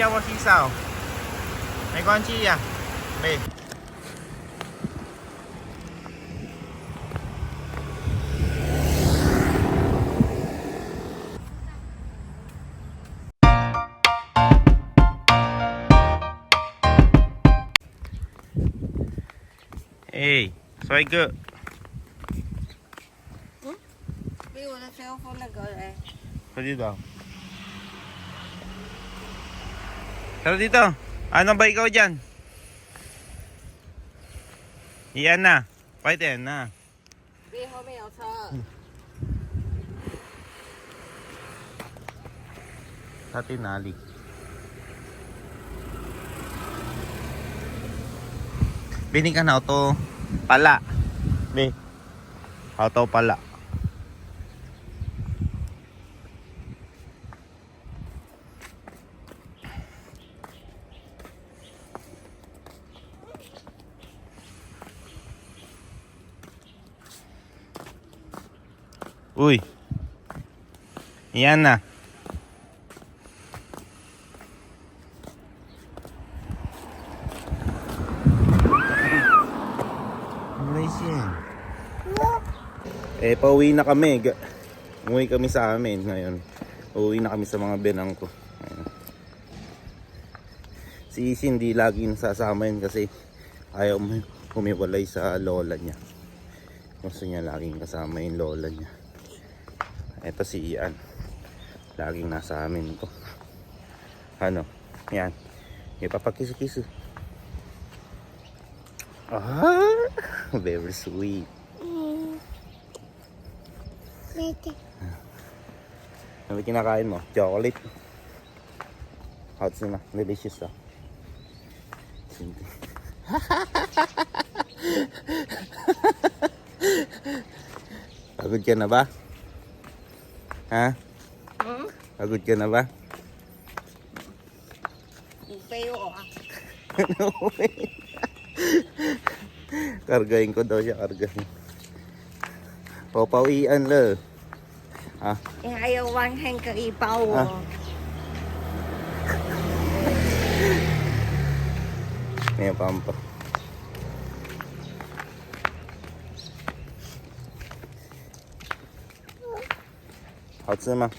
cho con chi sao? Mấy con chi à? Bê Ê, xoay cơ? Ừ? Bây giờ là xe không có là gọi lại Có đi đâu Pero dito, ano ba ikaw dyan? Yan na. Pwede yan na. Sa tinali. Bini ka na ito pala. Bi. Ito pala. Uy. Yan na. Eh, pauwi na kami. Umuwi kami sa amin ngayon. Uuwi na kami sa mga benang ko. Ayun. Si Isi hindi lagi nasasama yun kasi ayaw humiwalay sa lola niya. Gusto niya laging kasama yung lola niya. Ito si Ian. Laging nasa amin to. Ano? Yan. Ipapakisu-kisu. Ah, very sweet. Ano kinakain mo? Chocolate. Hot na. Delicious ah. Simple. Pagod ka na ba? Ha? Hmm? Pagod ka na ba? Upayo ah. ano eh? Kargahin ko daw siya, kargahin. Papawian lo. Ah. Eh, ayaw wang hang ka ipaw. Ah. Oh. May pampa. 好吃吗？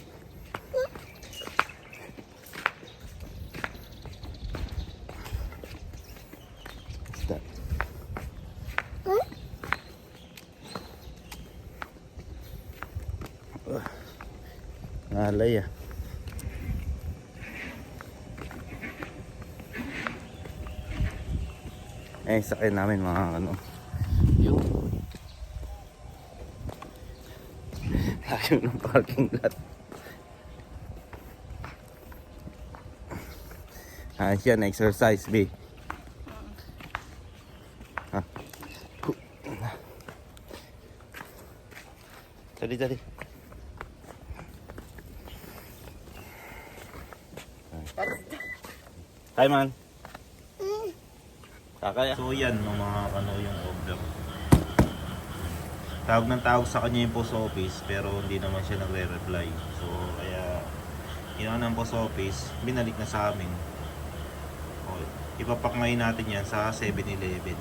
嗯。啊，累呀、啊。哎，啥也拿没拿，喏。Ayaw ng parking lot. Ah, siya na exercise, B. Ah. Dali, dali. Hi, man. Kakaya. So yan, mga ano yung order. Tawag ng tawag sa kanya yung post office pero hindi naman siya nagre-reply. So kaya ginawa ng post office, binalik na sa amin. Okay. Ipapak ngayon natin yan sa 7-Eleven.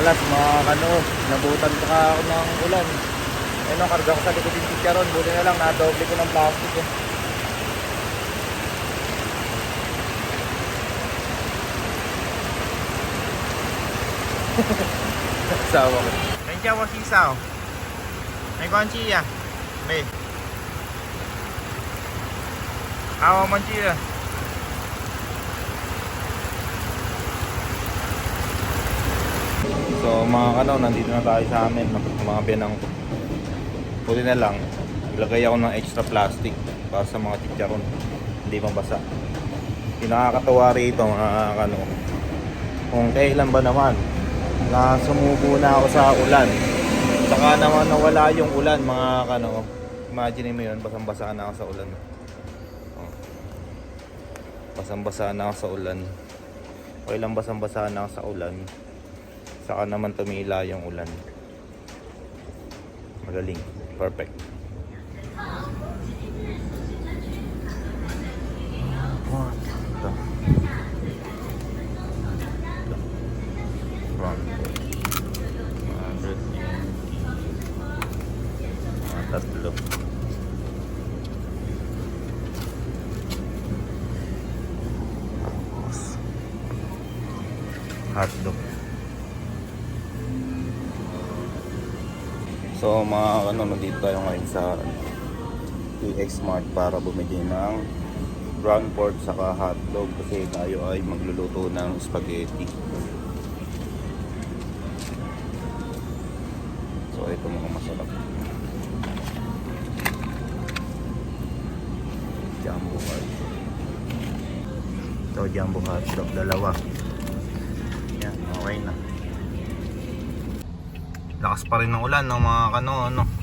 Malas mga kano, nabutan pa ako ng ulan. Ayun, ang karga ko sa likod yung chicharon. Buti na lang, nadoble ko ng plastic eh. Sawa ko. Nandiyan mo sisaw. May konchiya. May. Awa mo siya. So mga kano, nandito na tayo sa amin, mga pinang Buti na lang, ilagay ako ng extra plastic para sa mga chicharon. Hindi mabasa. Yung nakakatawa rito mga kano, kung kailan ba naman na sumubo na ako sa ulan. Saka naman nawala yung ulan mga kano. Imagine mo yun, basang-basa na ako sa ulan. Oh. Basang-basa na ako sa ulan. O ilang basang-basa na ako sa ulan. Saka naman tumila yung ulan. Magaling. Perfect. One. Ano, nandito tayo ngayon sa PX Mart para bumili ng ground pork saka hotdog kasi tayo ay magluluto ng spaghetti. So ito mga masarap. Jumbo hotdog. Ito jumbo hotdog, dalawa. Yan, okay na. Lakas pa rin ng ulan ng mga kano ano.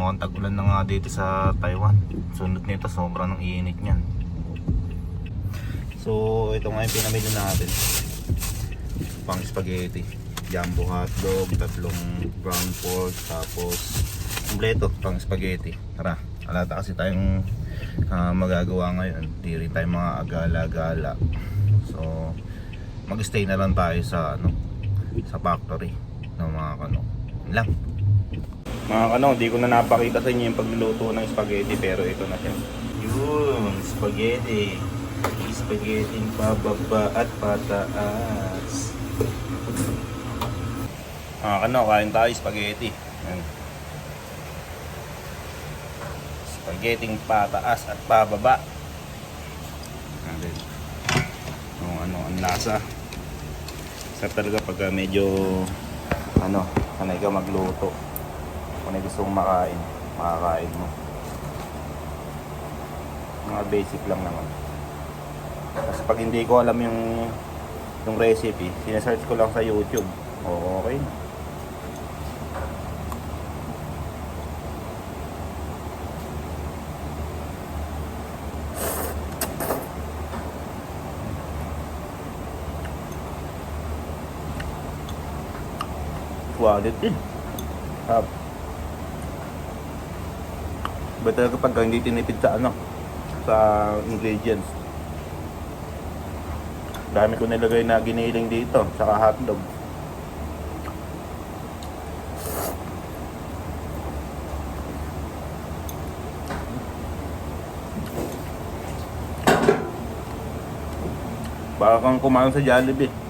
Mukhang tag-ulan na nga dito sa Taiwan. Sunod nito sobrang ng init niyan. So ito nga yung pinamili natin. Pang spaghetti. Jumbo hotdog, tatlong brown pork, tapos kumpleto pang spaghetti. Tara, alata kasi tayong ah, magagawa ngayon. Di rin tayo mga agala-gala. So mag-stay na lang tayo sa ano sa factory ng mga. Yun lang. Mga kano, di ko na napakita sa inyo yung pagluluto ng spaghetti pero ito na siya. Yun, spaghetti. Spaghetti pababa at pataas. Mga kano, kain tayo spaghetti. Yan. Spaghetti pataas at pababa. Yan. Yung ano, ang lasa. Sarap talaga pagka medyo ano, sanay ka magluto. Kung may gusto mong makain, makakain mo. Mga basic lang naman. Kasi pag hindi ko alam yung yung recipe, sinesearch ko lang sa YouTube. Okay. na. Quality din. Iba talaga pagka hindi tinipid sa ano, sa ingredients. Dami ko nilagay na giniling dito, saka hotdog. Baka kang kumain sa Jollibee.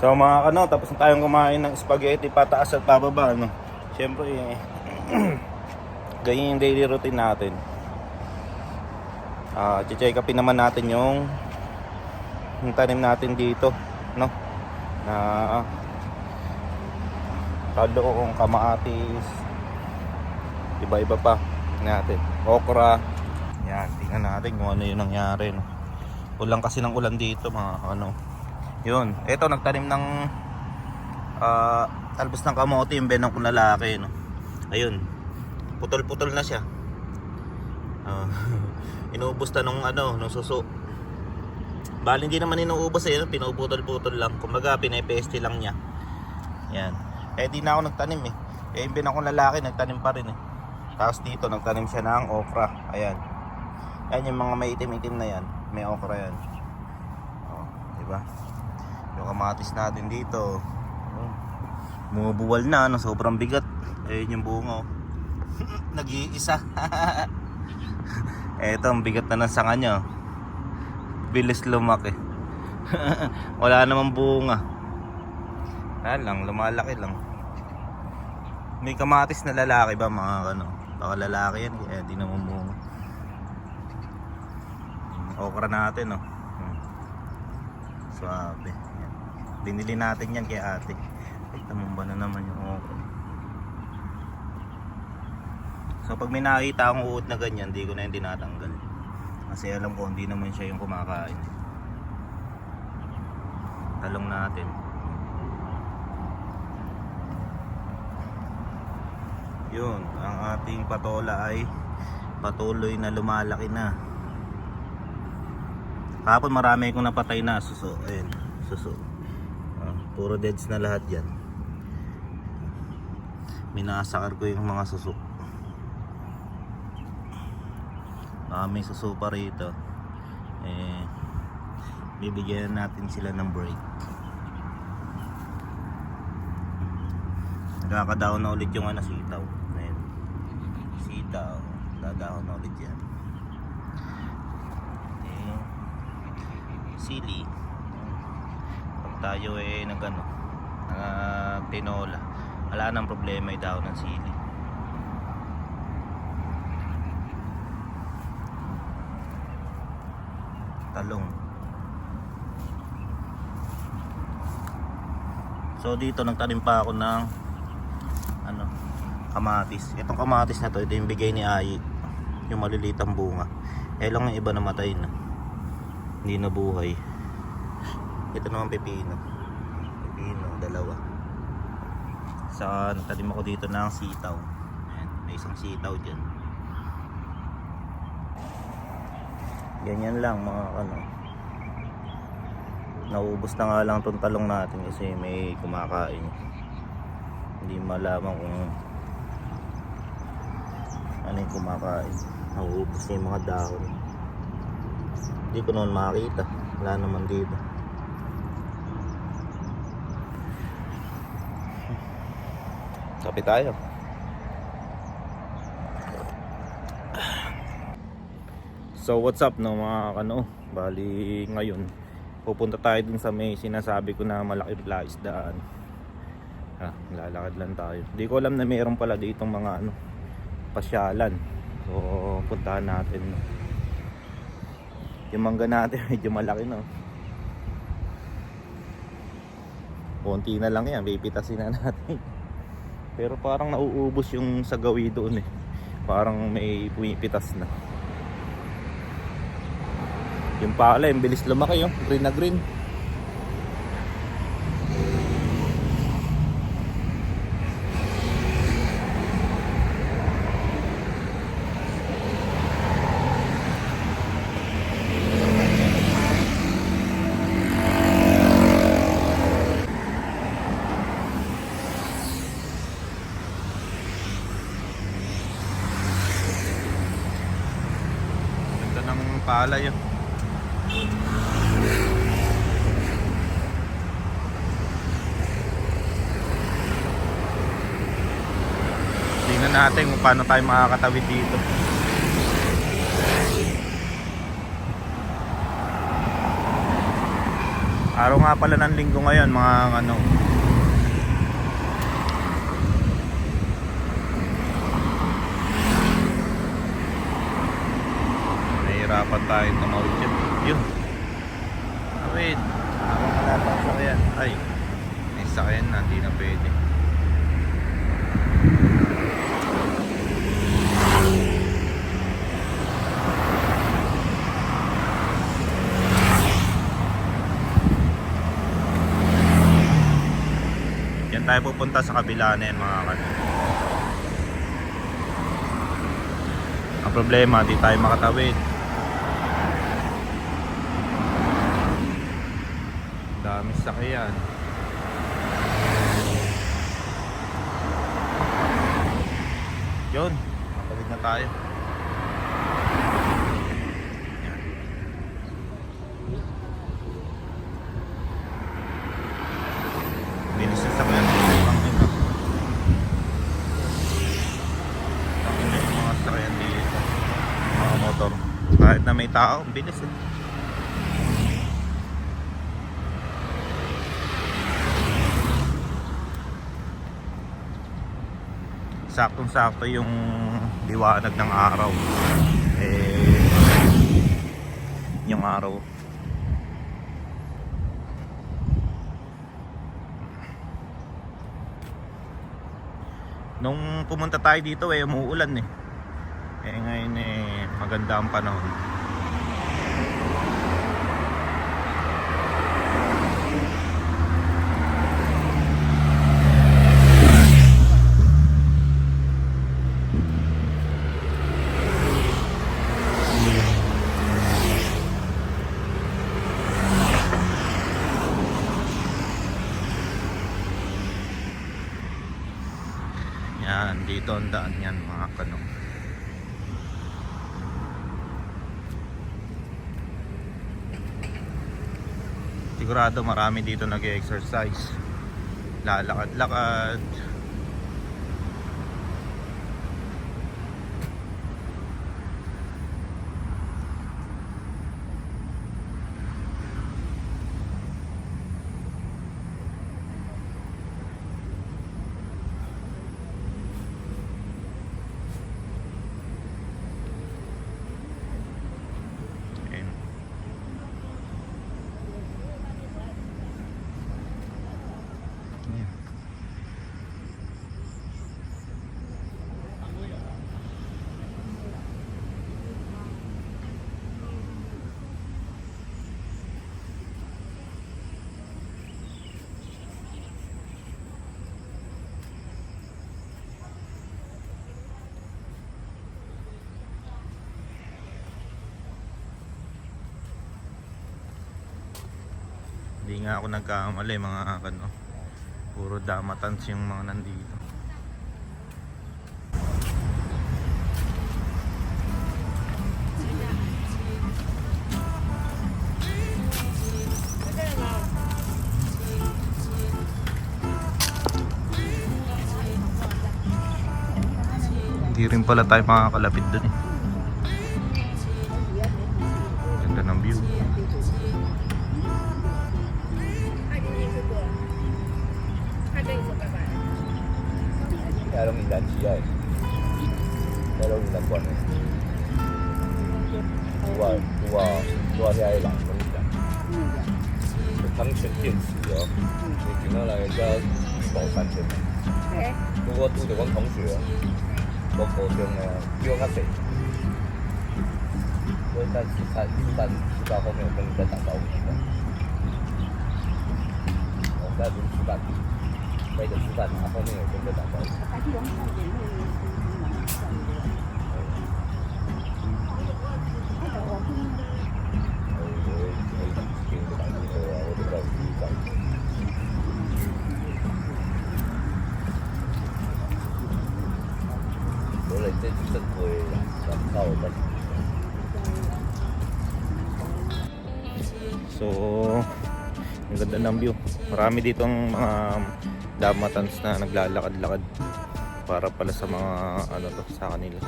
So mga kano, tapos na tayong kumain ng spaghetti pataas at pababa, ano. Siyempre, eh, ganyan yung daily routine natin. Ah, check upin naman natin yung yung tanim natin dito, no? Na kaloong kamatis, iba-iba pa natin. Okra. Yan, tingnan natin kung ano yung nangyari, no. Ulang kasi ng ulan dito, mga ano. Yun, eto nagtanim ng ah talbos ng kamote yung benang kong lalaki no. Ayun. Putol-putol na siya. Ah, inuubos na nung ano, nung suso. Bali hindi naman inuubos eh, no? pinuputol-putol lang. Kumbaga pinepeste lang niya. Yan. Eh di na ako nagtanim eh. Eh yung binakong lalaki nagtanim pa rin eh. Tapos dito nagtanim siya ng okra. Ayan. Ayan yung mga may itim-itim na yan. May okra yan. Oh, di ba? Yung kamatis natin dito. Oh. Bumubuwal na, no? sobrang bigat. Ayun yung bunga. oh. Nag-iisa. Eto, ang bigat na ng sanga niya. oh. Bilis lumaki. Wala namang bunga. Ayan lang, lumalaki lang. May kamatis na lalaki ba mga ano? Baka lalaki yan, kaya di naman bunga. Okra natin, oh. Hmm. Swabe. Binili natin yan kay ate. Ay, tumumba na naman yung okra. So pag may nakita akong uot na ganyan, di ko na yung tinatanggal. Kasi alam ko hindi naman siya yung kumakain. Talong natin. Yun, ang ating patola ay patuloy na lumalaki na. Kahapon marami akong napatay na suso. Ayun, suso. Puro deads na lahat yan. Minasakar ko yung mga suso. Baka may suso pa rito. Eh, bibigyan natin sila ng break. Nagkakadaon na ulit yung ano sitaw. Ayun. Sitaw. Dadahon na ulit yan. Eh, sili. Tayo eh nag ano, nag tinola. Wala nang problema yung dahon ng sili. Talong. So dito nagtanim pa ako ng ano, kamatis. Itong kamatis na to, ito yung bigay ni Ayi. Yung maliliit ang bunga. Eh lang yung iba namatay na. Hindi na buhay. Ito naman pepino. Pepino, dalawa. Sa nagtanim ako dito ng sitaw. Ayan, may isang sitaw dyan. Ganyan lang mga ano. Nauubos na nga lang tong talong natin kasi may kumakain. Hindi malaman kung ano yung kumakain. Nauubos na yung mga dahon. Hindi ko naman makakita. Wala naman dito. Kape tayo. So what's up no mga kano? Bali ngayon Pupunta tayo dun sa may sinasabi ko na malaki pala isdaan ah, Lalakad lang tayo. Di ko alam na mayroon pala ditong mga ano Pasyalan. So puntahan natin. No. Yung mangga natin medyo malaki no? Konti na lang yan Pipitasin na natin Pero parang nauubos yung sa gawi doon eh. Parang may pumipitas na. Yung pala, yung bilis lumaki yung green na green. Ganda ng palay yun. Tingnan natin kung paano tayo makakatawid dito. Araw nga pala ng linggo ngayon mga ano. Nahihirapan tayo tumawid dyan. Yun. Tawid. Habang wala pang sakyan. Ay. May sakyan na. Hindi na pwede. Yan tayo pupunta sa kabila na yan mga kan. Ang problema, di tayo makatawid. Dami sakyan. Yun, tawid na tayo. Ina yung mga sakyan dito. Mga motor. Kahit na may tao, bilis eh. Saktong-sakto yung liwanag ng araw. Eh, yung araw. Nung pumunta tayo dito eh, umuulan eh. Eh ngayon eh, maganda ang panahon. Yan, dito ang daan yan mga kanong. Sigurado marami dito nag-exercise. Lalakad-lakad. Ayun. Ayan. Nga ako nagkamali mga ano. Puro damatans yung mga nandito. Hindi rin pala tayo makakalapit dun eh. đây là nghìn đàn chỉ đây đây là nghìn đàn quần này. Qua qua qua đây là nghìn đàn thắng chuyển tiền sử rồi thì chúng nó là cái bảo sản chuyển tôi qua tôi được con thống sử có cổ trường này chưa khác gì với ta chỉ ta chỉ ta chỉ ta không hiểu mình sẽ tặng đầu gì đó ta đúng chỉ ta 在不是吃饭，背着吃饭，然后后面有跟着打招呼。我哋即系识会人收得。 So, ang ganda ng view. Marami dito ang mga damatans na naglalakad-lakad para pala sa mga ano to sa kanila.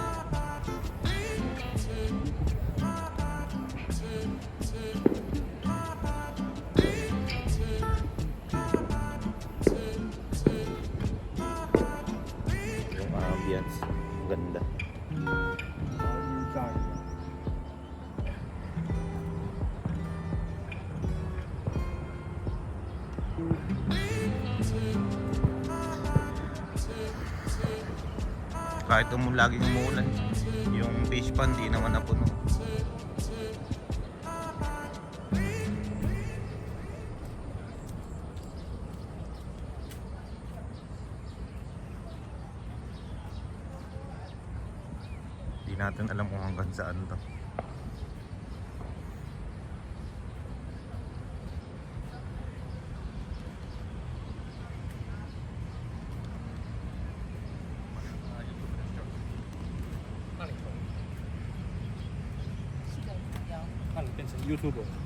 Laging umuulan yung fish pond di naman napuno di natin alam kung hanggang saan to. jugo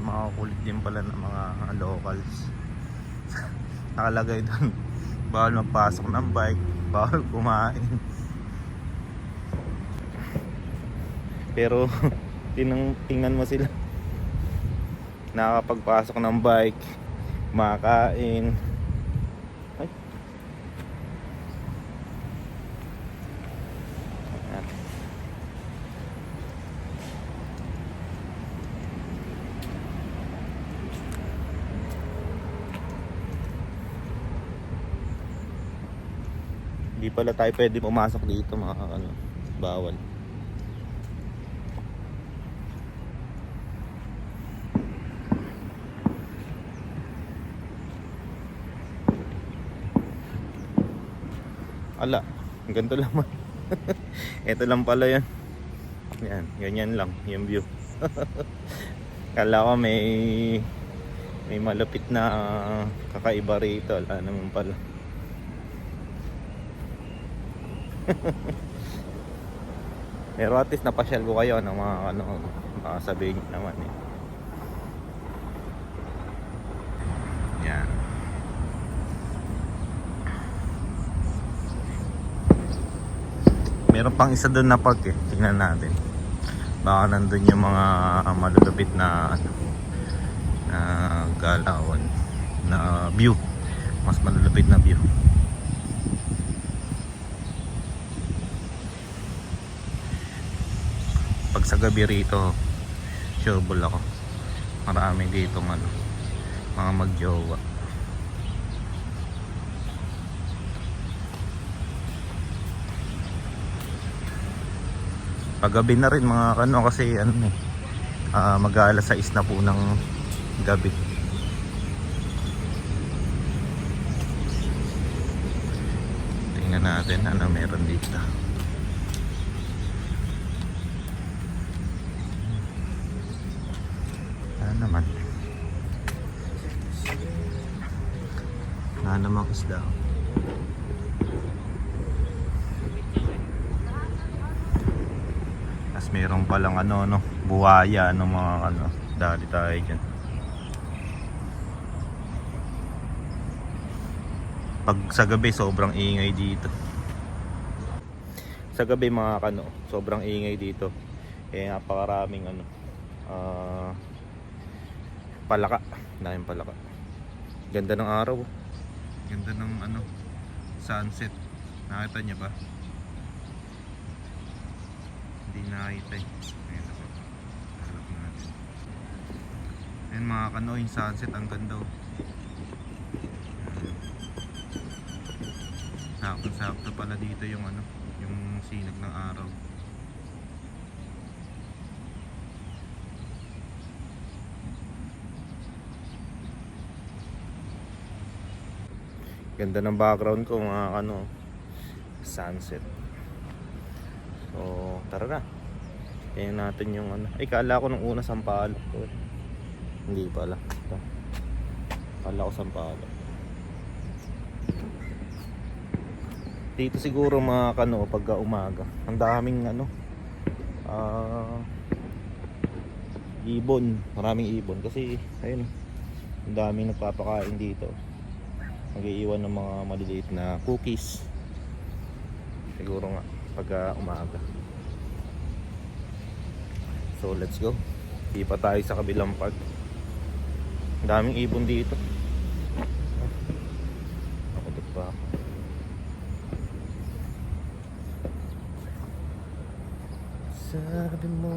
May mga kulit din pala ng mga locals. Nakalagay doon. Bawal magpasok ng bike. Bawal kumain. Pero tinang, tingnan mo sila. Nakakapagpasok ng bike. Makain. Ay. Ayan. Hindi pala tayo pwede pumasok dito mga ano, bawal. Ala, ganito lang man. Ito lang pala yan. Yan, ganyan lang yung view. Kala ko may may malapit na kakaiba rito. Wala naman pala. Pero at least napasyal ko kayo ng mga ano, baka sabihin naman eh. Yan. Meron pang isa doon na park eh. Tingnan natin. Baka nandun yung mga malulupit na ano, na galawan na view. Mas malulupit na view. Pag sa gabi rito sureball ako. Marami dito ano mga magjowa. Pag gabi na rin mga ano kasi ano eh uh, mag alas 6 na po ng gabi. Tingnan natin ano meron dito Ano naman? Wala namang isda. Tapos meron palang ano, no, buhaya, ano, mga ano, dali tayo dyan. Pag sa gabi, sobrang ingay dito. Sa gabi mga kano, sobrang ingay dito. Eh, napakaraming ano, ah, palaka. Daming palaka. Ganda ng araw oh. ganda ng ano sunset. Nakita niya ba? Hindi nakita eh. Ayun ako. Harap ayun mga kano yung sunset ang ganda oh. Sakto sakto pala dito yung ano yung sinag ng araw Ganda ng background ko mga ano sunset. So, tara na. Tingnan natin yung ano. Ay, kala ko nung una sampalok to. eh. Hindi pala. Ito. Kala ko sampalok. Dito siguro mga kano pagka umaga. Ang daming ano ah ibon. Maraming ibon kasi ayun. Ang daming nagpapakain dito mag-iiwan ng mga maliliit na cookies. Siguro nga pag uh, umaga. So let's go. Di pa tayo sa kabilang ang daming ibon dito nakutot pa ako sabi mo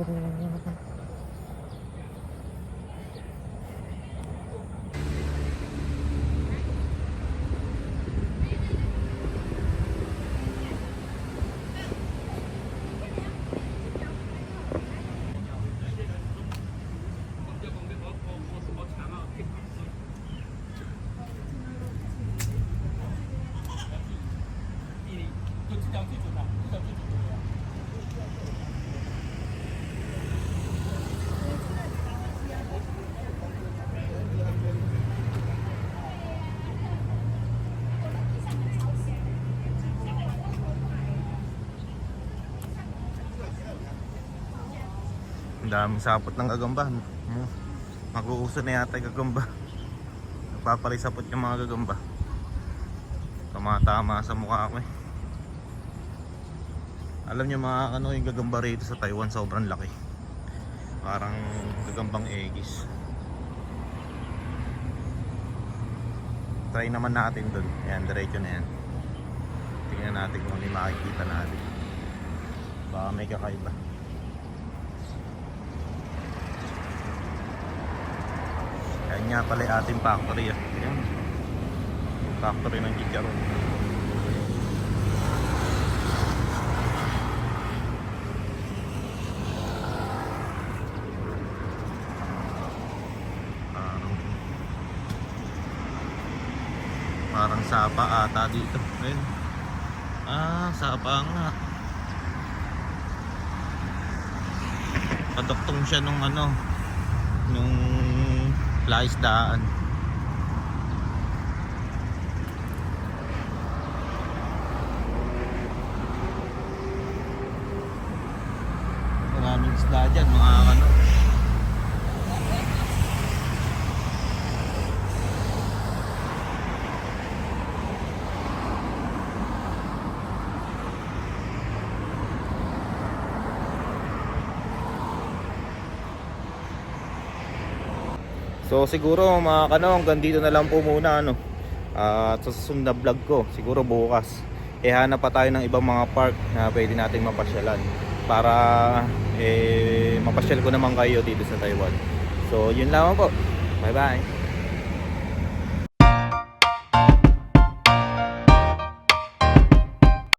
Ang daming sapot ng gagamba. Mag-uuso na yata yung gagamba. Nagpapalisapot yung mga gagamba. Tumatama sa mukha ko eh. Alam niyo mga ano yung gagamba rito sa Taiwan sobrang laki. Parang gagambang egis. Try naman natin dun. Ayan, diretso na yan. Tingnan natin kung yung makikita natin. Baka may kakaiba. Yan nga pala yung ating factory. Ah. Yan. Factory ng chicharon. Parang, parang sapa ata dito. Ayun. Ah, sapa nga. Padoktong siya nung ano, laisdaan. Maraming isda dyan, mga ano. So siguro mga kanong hanggang dito na lang po muna ano. At sa susunod na vlog ko, siguro bukas, eh hanap pa tayo ng ibang mga park na pwede nating mapasyalan para eh mapasyal ko naman kayo dito sa Taiwan. So yun lamang po. Bye bye.